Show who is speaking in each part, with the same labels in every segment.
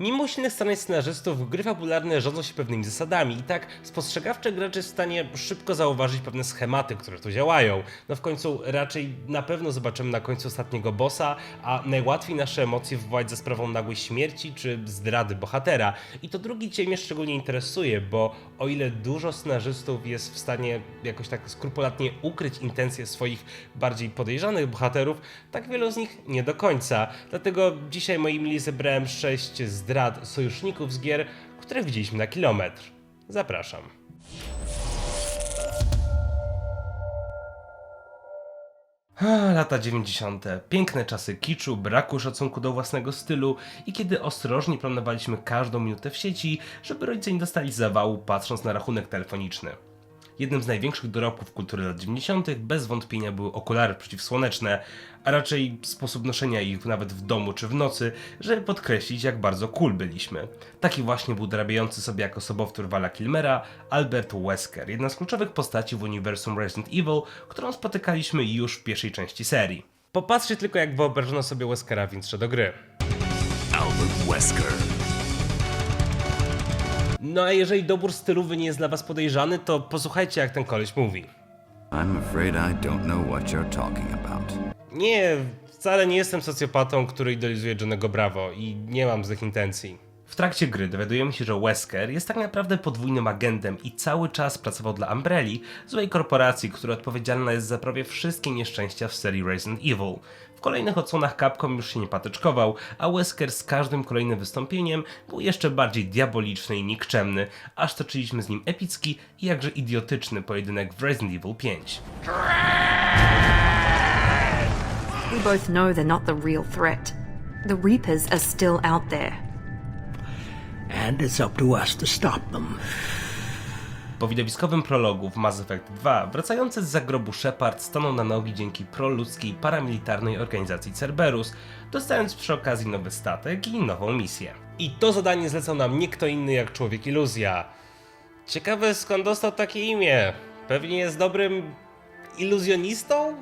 Speaker 1: Mimo silnych starań scenarzystów, gry fabularne rządzą się pewnymi zasadami i tak spostrzegawczy gracz jest w stanie szybko zauważyć pewne schematy, które tu działają. No w końcu raczej na pewno zobaczymy na końcu ostatniego bossa, a najłatwiej nasze emocje wywołać za sprawą nagłej śmierci czy zdrady bohatera. I to drugi cień mnie szczególnie interesuje, bo o ile dużo scenarzystów jest w stanie jakoś tak skrupulatnie ukryć intencje swoich bardziej podejrzanych bohaterów, tak wielu z nich nie do końca. Dlatego dzisiaj moi mili zebrałem 6 zdrad sojuszników z gier, które widzieliśmy na kilometr. Zapraszam. Lata 90. Piękne czasy kiczu, braku szacunku do własnego stylu i kiedy ostrożnie planowaliśmy każdą minutę w sieci, żeby rodzice nie dostali zawału patrząc na rachunek telefoniczny. Jednym z największych dorobków kultury lat 90. bez wątpienia były okulary przeciwsłoneczne, a raczej sposób noszenia ich nawet w domu czy w nocy, żeby podkreślić jak bardzo cool byliśmy. Taki właśnie był dorabiający sobie jako sobowtór Vala Kilmera Albert Wesker, jedna z kluczowych postaci w uniwersum Resident Evil, którą spotykaliśmy już w pierwszej części serii. Popatrzcie tylko jak wyobrażono sobie Weskera w intrze do gry.
Speaker 2: Albert Wesker.
Speaker 1: No a jeżeli dobór stylowy nie jest dla was podejrzany, to posłuchajcie jak ten koleś mówi.
Speaker 2: I'm afraid I don't know what you're talking about.
Speaker 1: Nie, wcale nie jestem socjopatą, który idolizuje Johnego Bravo i nie mam złych intencji. W trakcie gry dowiadujemy się, że Wesker jest tak naprawdę podwójnym agentem i cały czas pracował dla Umbrelli, złej korporacji, która odpowiedzialna jest za prawie wszystkie nieszczęścia w serii Resident Evil. W kolejnych odsłonach Capcom już się nie patyczkował, a Wesker z każdym kolejnym wystąpieniem był jeszcze bardziej diaboliczny i nikczemny, aż toczyliśmy z nim epicki i jakże idiotyczny pojedynek w Resident Evil 5.
Speaker 3: We both know they're not the real threat. The Reapers are still out there.
Speaker 4: and it's up to us to stop them.
Speaker 1: Po widowiskowym prologu w Mass Effect 2 wracający z zagrobu Shepard stanął na nogi dzięki proludzkiej paramilitarnej organizacji Cerberus, dostając przy okazji nowy statek i nową misję. I to zadanie zlecał nam nie kto inny jak człowiek iluzja. Ciekawe skąd dostał takie imię. Pewnie jest dobrym iluzjonistą?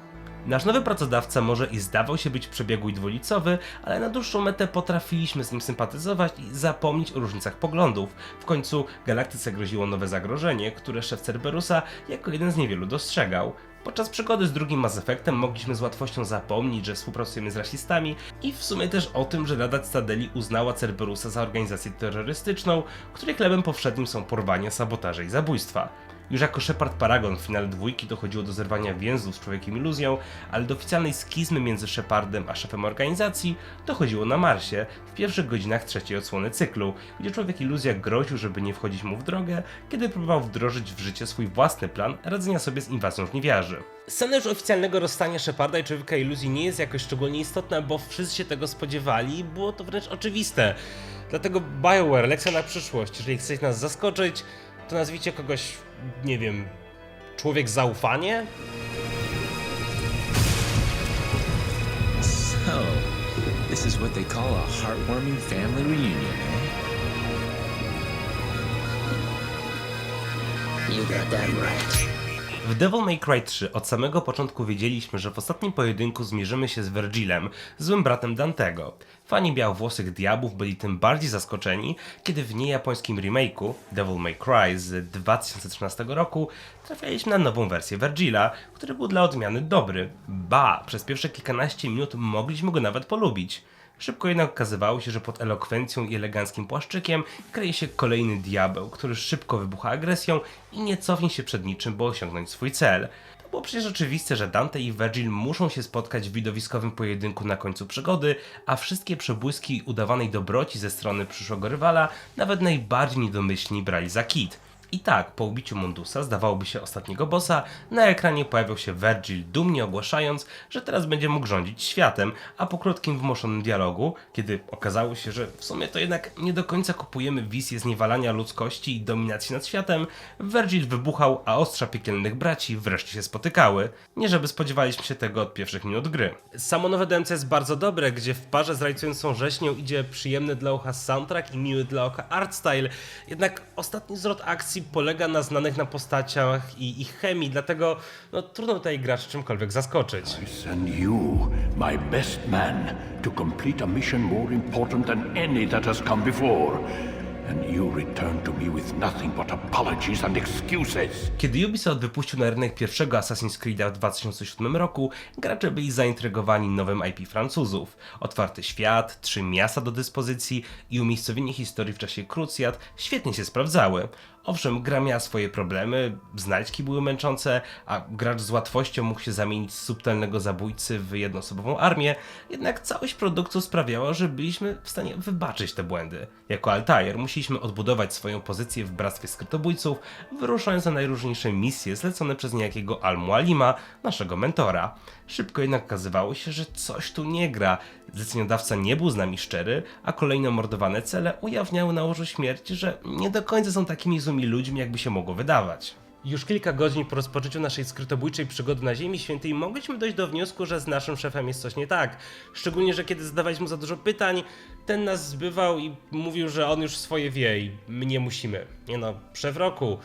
Speaker 1: Nasz nowy pracodawca może i zdawał się być przebiegły i dwulicowy, ale na dłuższą metę potrafiliśmy z nim sympatyzować i zapomnieć o różnicach poglądów. W końcu galaktyce groziło nowe zagrożenie, które szef Cerberusa jako jeden z niewielu dostrzegał. Podczas przygody z drugim Mass Effectem mogliśmy z łatwością zapomnieć, że współpracujemy z rasistami i w sumie też o tym, że Rada Cytadeli uznała Cerberusa za organizację terrorystyczną, której chlebem powszednim są porwania, sabotaże i zabójstwa. Już jako Shepard Paragon w finale dwójki dochodziło do zerwania więzów z Człowiekiem Iluzją, ale do oficjalnej skizmy między Shepardem a szefem organizacji dochodziło na Marsie w pierwszych godzinach trzeciej odsłony cyklu, gdzie Człowiek Iluzja groził, żeby nie wchodzić mu w drogę, kiedy próbował wdrożyć w życie swój własny plan radzenia sobie z inwazją żniwiarzy. Scena już oficjalnego rozstania Sheparda i Człowieka Iluzji nie jest jakoś szczególnie istotna, bo wszyscy się tego spodziewali i było to wręcz oczywiste. Dlatego BioWare, lekcja na przyszłość, jeżeli chcecie nas zaskoczyć, to nazwijcie kogoś, nie wiem, człowiek zaufanie?
Speaker 5: So, this is what they call a heartwarming family reunion, eh?
Speaker 6: You got that right.
Speaker 1: W Devil May Cry 3 od samego początku wiedzieliśmy, że w ostatnim pojedynku zmierzymy się z Virgilem, złym bratem Dantego. Fani białowłosych diabłów byli tym bardziej zaskoczeni, kiedy w niejapońskim remake'u Devil May Cry z 2013 roku trafialiśmy na nową wersję Virgila, który był dla odmiany dobry. Ba, przez pierwsze kilkanaście minut mogliśmy go nawet polubić. Szybko jednak okazywało się, że pod elokwencją i eleganckim płaszczykiem kryje się kolejny diabeł, który szybko wybucha agresją i nie cofnie się przed niczym, by osiągnąć swój cel. To było przecież oczywiste, że Dante i Virgil muszą się spotkać w widowiskowym pojedynku na końcu przygody, a wszystkie przebłyski udawanej dobroci ze strony przyszłego rywala nawet najbardziej niedomyślni brali za kit. I tak, po ubiciu Mundusa, zdawałoby się ostatniego bossa, na ekranie pojawiał się Virgil dumnie ogłaszając, że teraz będzie mógł rządzić światem, a po krótkim wymoszonym dialogu, kiedy okazało się, że w sumie to jednak nie do końca kupujemy wizję zniewalania ludzkości i dominacji nad światem, Virgil wybuchał, a ostrza piekielnych braci wreszcie się spotykały. Nie żeby spodziewaliśmy się tego od pierwszych minut gry. Samo nowe DMC jest bardzo dobre, gdzie w parze z rajcującą rzeźnią idzie przyjemny dla ucha soundtrack i miły dla oka art style, jednak ostatni zwrot akcji akcji polega na znanych nam postaciach i ich chemii, dlatego no, trudno tutaj gracz czymkolwiek zaskoczyć.
Speaker 6: Send you, my best man, to complete a mission more important than any that has come before. And you return to me with nothing but apologies and excuses.
Speaker 1: Kiedy Ubisoft wypuścił na rynek pierwszego Assassin's Creed'a w 2007 roku, gracze byli zaintrygowani nowym IP Francuzów. Otwarty świat, trzy miasta do dyspozycji i umiejscowienie historii w czasie krucjat świetnie się sprawdzały. Owszem, gra miała swoje problemy, znajdźki były męczące, a gracz z łatwością mógł się zamienić z subtelnego zabójcy w jednoosobową armię, jednak całość produktu sprawiała, że byliśmy w stanie wybaczyć te błędy. Jako Altair musieliśmy odbudować swoją pozycję w bractwie skrytobójców, wyruszając na najróżniejsze misje zlecone przez niejakiego Al-Mualima, naszego mentora. Szybko jednak okazywało się, że coś tu nie gra. Zleceniodawca nie był z nami szczery, a kolejne mordowane cele ujawniały na łożu śmierci, że nie do końca są takimi złymi ludźmi, jakby się mogło wydawać. Już kilka godzin po rozpoczęciu naszej skrytobójczej przygody na Ziemi Świętej mogliśmy dojść do wniosku, że z naszym szefem jest coś nie tak. Szczególnie, że kiedy zadawaliśmy mu za dużo pytań, ten nas zbywał i mówił, że on już swoje wie i my nie musimy. Nie no, szef roku.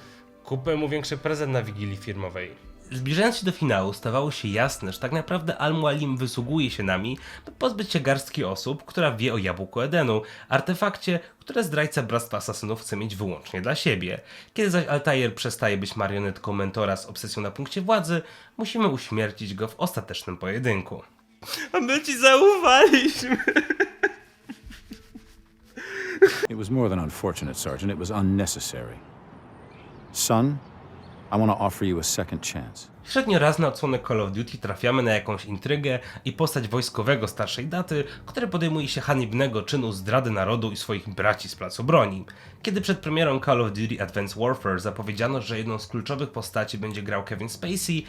Speaker 1: Kupę mu większy prezent na wigilii firmowej. Zbliżając się do finału, stawało się jasne, że tak naprawdę Al-Mualim wysługuje się nami, by pozbyć się garstki osób, która wie o jabłku Edenu, artefakcie, które zdrajca Bractwa Asasynów chce mieć wyłącznie dla siebie. Kiedy zaś Altair przestaje być marionetką mentora z obsesją na punkcie władzy, musimy uśmiercić go w ostatecznym pojedynku. A my ci zaufaliśmy!
Speaker 7: It was more than unfortunate, Sergeant. It was unnecessary. Son, I want to offer you a second chance.
Speaker 1: Średnio raz na odsłonę Call of Duty trafiamy na jakąś intrygę i postać wojskowego starszej daty, który podejmuje się haniebnego czynu zdrady narodu i swoich braci z placu broni. Kiedy przed premierą Call of Duty Advanced Warfare zapowiedziano, że jedną z kluczowych postaci będzie grał Kevin Spacey,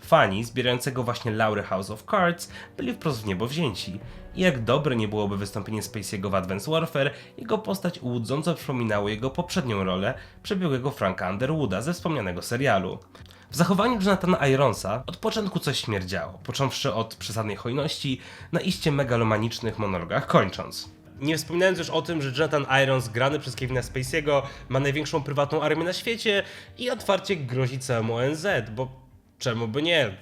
Speaker 1: fani zbierającego właśnie laury House of Cards byli wprost w niebo wzięci. I jak dobre nie byłoby wystąpienie Spacey'ego w Advanced Warfare, jego postać łudząco przypominało jego poprzednią rolę przebiegłego Franka Underwooda ze wspomnianego serialu. W zachowaniu Jonathana Ironsa od początku coś śmierdziało, począwszy od przesadnej hojności na iście megalomanicznych monologach kończąc. Nie wspominając już o tym, że Jonathan Irons, grany przez Kevina Spacey'ego, ma największą prywatną armię na świecie i otwarcie grozi całemu ONZ, bo czemu by nie?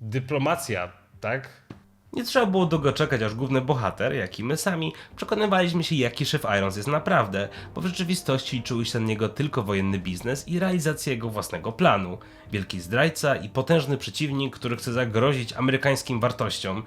Speaker 1: Dyplomacja, tak? Nie trzeba było długo czekać, aż główny bohater, jak i my sami, przekonywaliśmy się, jaki szef Irons jest naprawdę, bo w rzeczywistości czuły się na niego tylko wojenny biznes i realizacja jego własnego planu. Wielki zdrajca i potężny przeciwnik, który chce zagrozić amerykańskim wartościom.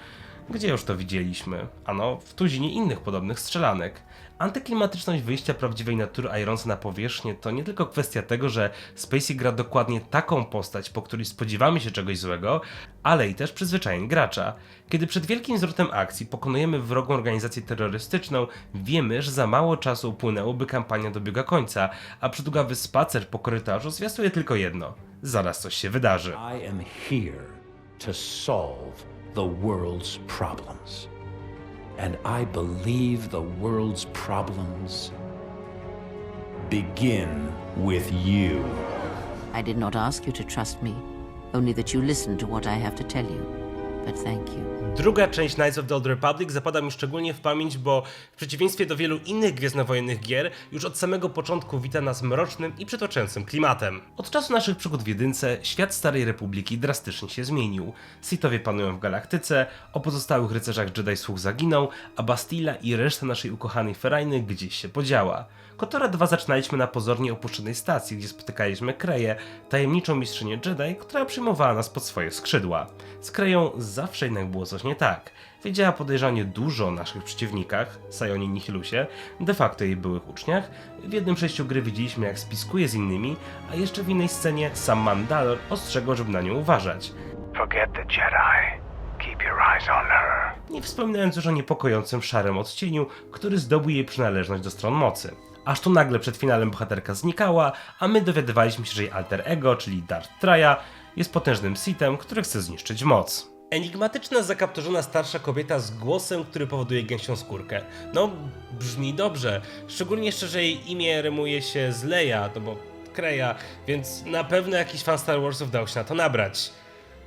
Speaker 1: Gdzie już to widzieliśmy? Ano, w tuzinie innych podobnych strzelanek. Antyklimatyczność wyjścia prawdziwej natury Ironsa na powierzchnię to nie tylko kwestia tego, że Spacey gra dokładnie taką postać, po której spodziewamy się czegoś złego, ale i też przyzwyczajeń gracza. Kiedy przed wielkim zwrotem akcji pokonujemy wrogą organizację terrorystyczną, wiemy, że za mało czasu upłynęło, by kampania dobiega końca, a przydługawy spacer po korytarzu zwiastuje tylko jedno. Zaraz coś się wydarzy.
Speaker 6: I am here to solve the world's problems. And I believe the world's problems begin with you.
Speaker 8: I did not ask you to trust me, only that you listen to what I have to tell you. Thank you.
Speaker 1: Druga część Knights of the Old Republic zapada mi szczególnie w pamięć, bo w przeciwieństwie do wielu innych gwiezdnowojennych gier, już od samego początku wita nas mrocznym i przytoczającym klimatem. Od czasu naszych przygód w jedynce, świat Starej Republiki drastycznie się zmienił. Sithowie panują w galaktyce, o pozostałych rycerzach Jedi słuch zaginął, a Bastilla i reszta naszej ukochanej Ferajny gdzieś się podziała. Kotora 2 zaczynaliśmy na pozornie opuszczonej stacji, gdzie spotykaliśmy Kreję, tajemniczą mistrzynię Jedi, która przyjmowała nas pod swoje skrzydła. Z Kreją zawsze jednak było coś nie tak. Wiedziała podejrzanie dużo o naszych przeciwnikach, Sajonie Nihilusie, de facto jej byłych uczniach. W jednym przejściu gry widzieliśmy jak spiskuje z innymi, a jeszcze w innej scenie sam Mandalor ostrzegał, żeby na nią uważać.
Speaker 6: Forget the Jedi. Keep your eyes on her.
Speaker 1: Nie wspominając już o niepokojącym szarym odcieniu, który zdobył jej przynależność do stron mocy. Aż tu nagle przed finałem bohaterka znikała, a my dowiadywaliśmy się, że jej alter ego, czyli Darth Traya, jest potężnym Sithem, który chce zniszczyć moc. Enigmatyczna, zakapturzona starsza kobieta z głosem, który powoduje gęsią skórkę. No, brzmi dobrze. Szczególnie jeszcze, że jej imię rymuje się z Leia, no bo Kreja, więc na pewno jakiś fan Star Warsów dał się na to nabrać.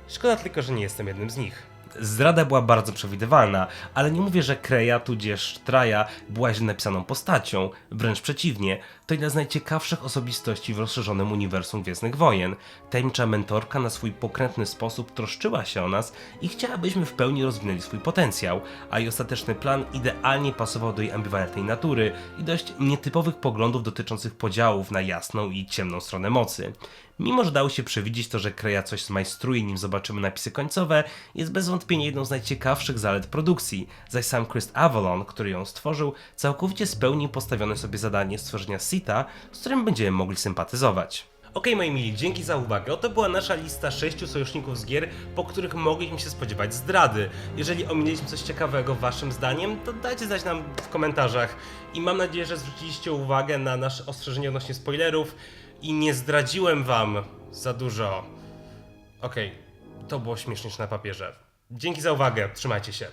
Speaker 1: Szkoda tylko, że nie jestem jednym z nich. Zdrada była bardzo przewidywalna, ale nie mówię, że Kreja tudzież Traja była źle napisaną postacią, wręcz przeciwnie, to jedna z najciekawszych osobistości w rozszerzonym uniwersum Gwiezdnych Wojen. Tajemnicza mentorka na swój pokrętny sposób troszczyła się o nas i chciała, byśmy w pełni rozwinęli swój potencjał, a jej ostateczny plan idealnie pasował do jej ambiwalentnej natury i dość nietypowych poglądów dotyczących podziałów na jasną i ciemną stronę mocy. Mimo, że dało się przewidzieć to, że Kreja coś zmajstruje, nim zobaczymy napisy końcowe, jest bez wątpienia jedną z najciekawszych zalet produkcji, zaś sam Chris Avalon, który ją stworzył, całkowicie spełnił postawione sobie zadanie stworzenia Sita, z którym będziemy mogli sympatyzować. Okej, moi mili, dzięki za uwagę. Oto była nasza lista sześciu sojuszników z gier, po których mogliśmy się spodziewać zdrady. Jeżeli ominęliśmy coś ciekawego waszym zdaniem, to dajcie znać nam w komentarzach. I mam nadzieję, że zwróciliście uwagę na nasze ostrzeżenie odnośnie spoilerów i nie zdradziłem wam za dużo. Okej, to było śmieszniejsze na papierze. Dzięki za uwagę, trzymajcie się.